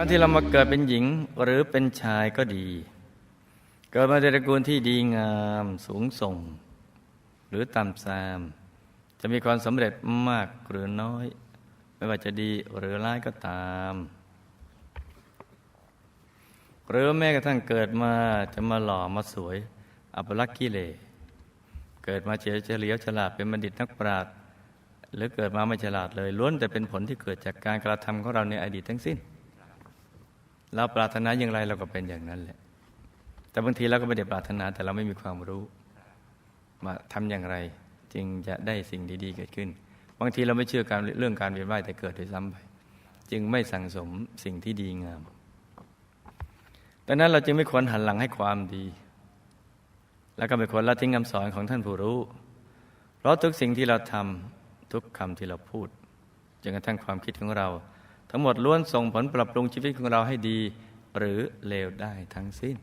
การที่เรามาเกิดเป็นหญิงหรือเป็นชายก็ดี เกิดมาในตระกูลที่ดีงามสูงส่ง หรือต่ำซาม จะมีความสำเร็จมากหรือน้อย ไม่ว่าจะดีหรือร้ายก็ตาม หรือแม้กระทั่งเกิดมาจะมาหล่อมาสวย อัปลักษณ์กิเลสเกิดมาเฉยเฉลียวฉลาดเป็นบัณฑิตนักปราชญ์หรือเกิดมาไม่ฉลาดเลยล้วนแต่เป็นผลที่เกิดจากการกระทำของเราในอดีตทั้งสิ้น เราปรารถนาอย่างไรเราก็เป็นอย่างนั้นแหละ แต่บางทีเราก็ไม่ได้ปรารถนาแต่เราไม่มีความรู้ มาทำอย่างไรจึงจะได้สิ่งดีๆเกิดขึ้น บางทีเราไม่เชื่อการเรื่องการเวียนว่ายแต่เกิดโดยซ้ำไป จึงไม่สั่งสมสิ่งที่ดีงามดังนั้นเราจึงไม่ควรหันหลังให้ความดี แล้วก็ไม่ควรละทิ้งคำสอนของท่านผู้รู้ เพราะทุกสิ่งที่เราทำทุกคำที่เราพูดจนกระทั่งความคิดของเรา ทั้งหมดล้วนส่งผลปรับปรุงชีวิตของเราให้ดี หรือเลวได้ทั้งสิ้น